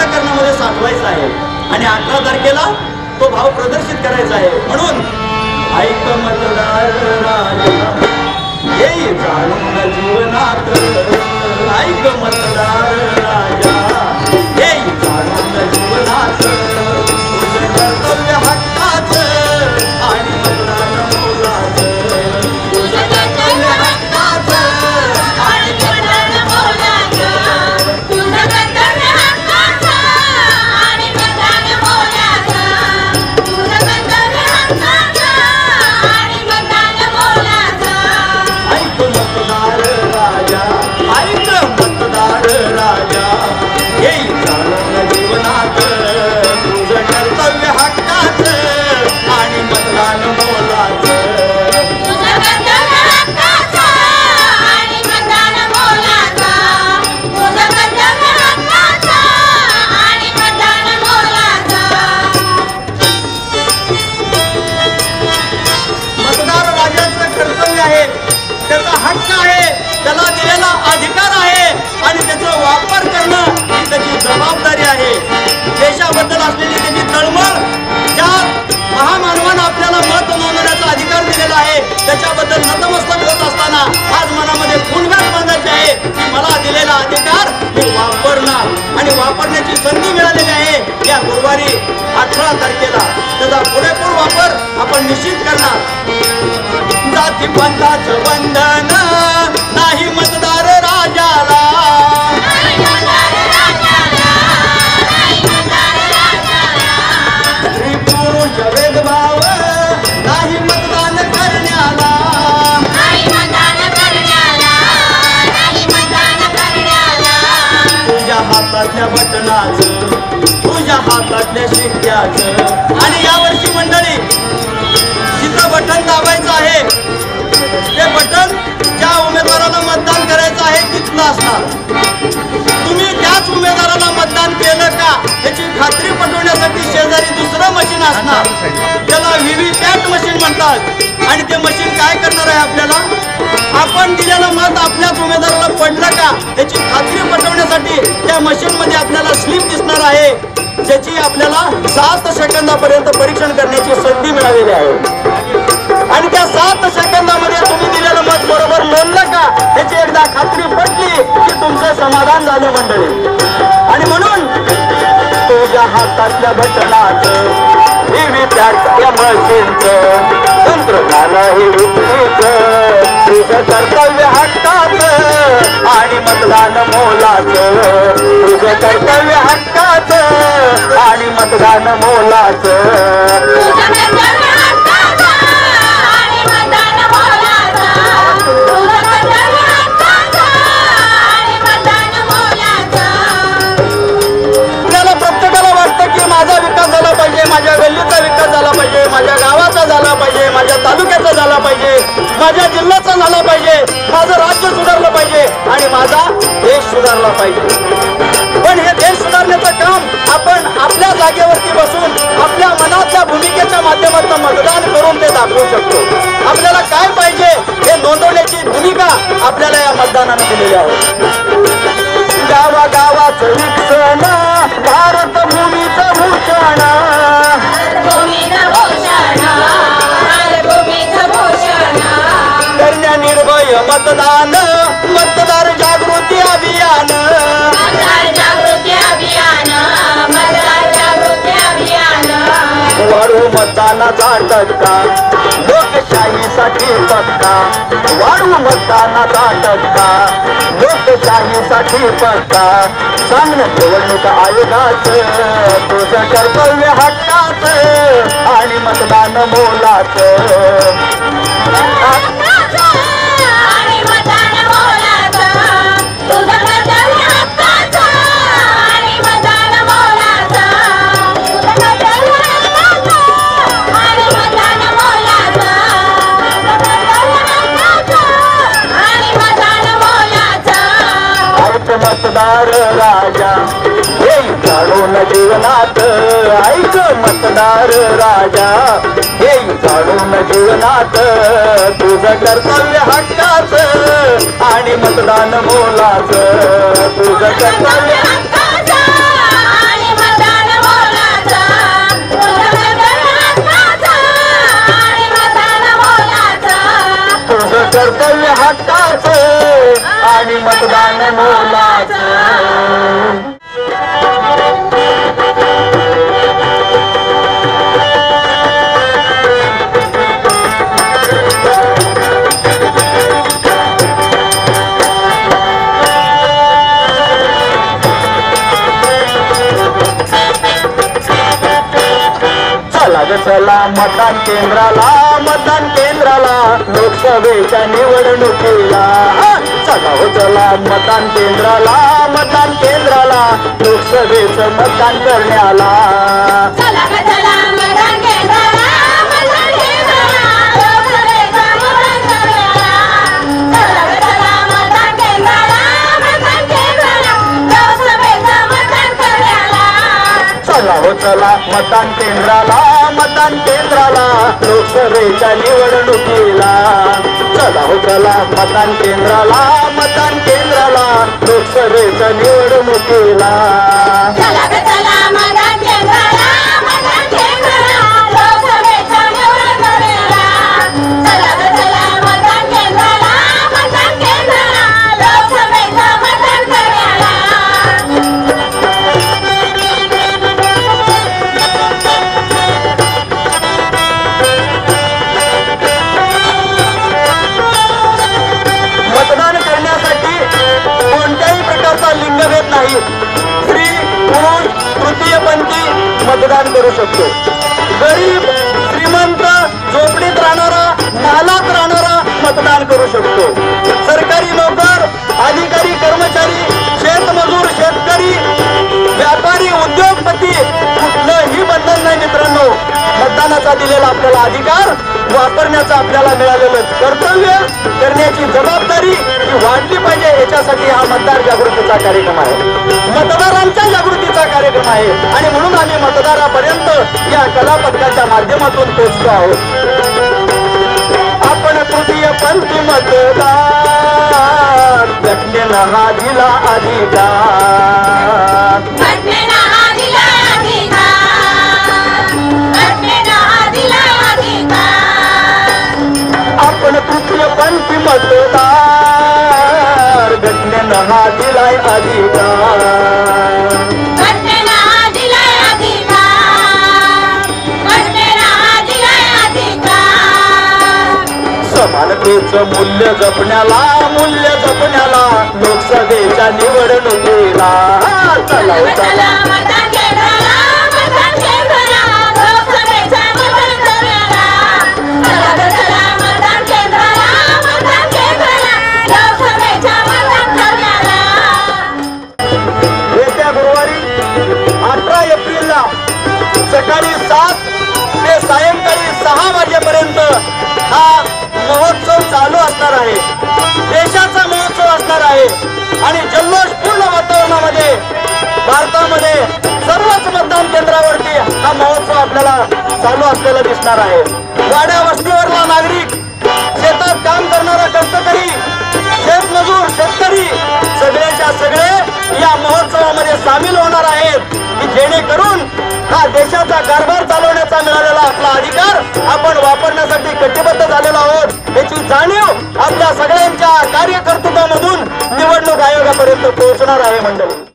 अंतकरणामध्ये साठवायचा आहे. आणि अठरा तारखेला तो भाव प्रदर्शित करायचा आहे. म्हणून ऐक मतदार हे जाणून जीवनात ऐक मतदार सोळा तारखेला त्याचा पुरेपूर वापर आपण निश्चित करणार. जाती पंथाचं बंधन नाही मतदार राजाला. स्त्री पुरुष भेदभाव मतदान करण्याला नाही मतदान करण्याला. तुझ्या हातातल्या बटनाचं तुझ्या हातातल्या शिक्क्याचं आणि यावर्षी मंडळी जिथं बटन दाबायचं आहे ते बटन ज्या उमेदवाराला मतदान करायचं आहे तिथलं असणार. तुम्ही त्याच उमेदवाराला मतदान केलं का याची खात्री पटवण्यासाठी शेजारी दुसरं मशीन असणार. त्याला व्हीव्ही पॅट मशीन म्हणतात. आणि ते मशीन काय करणार आहे आपल्याला? आपण दिलेलं मत आपल्याच उमेदवाराला पडलं का याची खात्री पटवण्यासाठी त्या मशीन मध्ये आपल्याला स्लिप दिसणार आहे. ज्याची आपल्याला सात सेकंदापर्यंत परीक्षण करण्याची संधी मिळालेली आहे. आणि त्या सात सेकंदामध्ये तुम्ही दिलेलं मत बरोबर नोंदलं का? याची एकदा खात्री पटली की तुमचं समाधान झालं मंडळी. आणि म्हणून तुझ्या हातातल्या बटनाचं या तंत्रज्ञान हे विक्रीचं तुझं कर्तव्य हक्काच आणि मतदान मोलाच. तुझं कर्तव्य आणि मतदान मोलाचं. माध्यमातून मतदान करून ते दाखवू शकतो. आपल्याला काय पाहिजे हे नोंदवण्याची भूमिका आपल्याला या मतदानाने दिलेली आहे. वाढू मतदानाचा टक्का लोकशाहीसाठी पत्ता वाढू मतदानाचा टक्का लोकशाहीसाठी पत्ता सांगणं निवडणूक आयोगाचं तुझं कर्तव्य हक्काचं आणि मतदान मोलाचं. मतदार राजा. हे जाणून जीवनात ऐक मतदार राजा. हे जाणून जीवनात तुझं कर्तव्य हक्काच आणि मतदान मोलाच. तुझं कर्तव्य चला मतदान केंद्राला मतदान केंद्राला लोकसभेच्या निवडणुकीला. चला हो चला. मतदान केंद्राला मतदान केंद्राला लोकसभेचं मतदान करण्याला. चला हो चला. मतदान केंद्राला लोकसभेच्या निवडणुकीला. चला हो चला मतदान केंद्राला मतदान केंद्राला लोकसभेच्या निवडणुकीला. तृतीयपंथी मतदान करू शकतो. गरीब श्रीमंत झोपडीत राहणारा नालात राहणारा मतदान करू शकतो. सरकारी नोकर अधिकारी कर्मचारी शेतमजूर शेतकरी व्यापारी उद्योगपती कुठलंही बंधन नाही मित्रांनो. मतदानाचा दिलेला आपल्याला अधिकार वापरण्याचं आपल्याला मिळालेलं कर्तव्य करण्याची जबाबदारी ही वाढली पाहिजे. याच्यासाठी हा मतदार जागृतीचा कार्यक्रम आहे. मतदारांच्या मतदारापर्यंत या कलापथकाच्या माध्यमातून पोहोचतो आहोत. आपण तृतीय पंथी मतदार? घटनेनं हा दिला अधिकार. पंथी मतदार? घटनेनं हा दिलाय अधिकार. समानतेचं मूल्य जपण्याला मूल्य जपण्याला लोकसभेच्या निवडणुकीला. चला. भारतामध्ये सर्वच मतदान केंद्रावरती हा महोत्सव आपल्याला चालू असलेला दिसणार आहे. वाड्या वस्तीवरला नागरिक शेतात काम करणारा कष्टकरी शेतमजूर शेतकरी सगळ्याच्या सगळे या महोत्सवामध्ये सामील होणार आहेत. की जेणेकरून हा देशाचा कारभार चालवण्याचा मिळालेला आपला अधिकार आपण वापरण्यासाठी कटिबद्ध झालेलो आहोत. याची जाणीव आपल्या सगळ्यांच्या कार्यकर्तृत्वामधून निवडणूक आयोगापर्यंत पोहोचणार आहे मंडळी.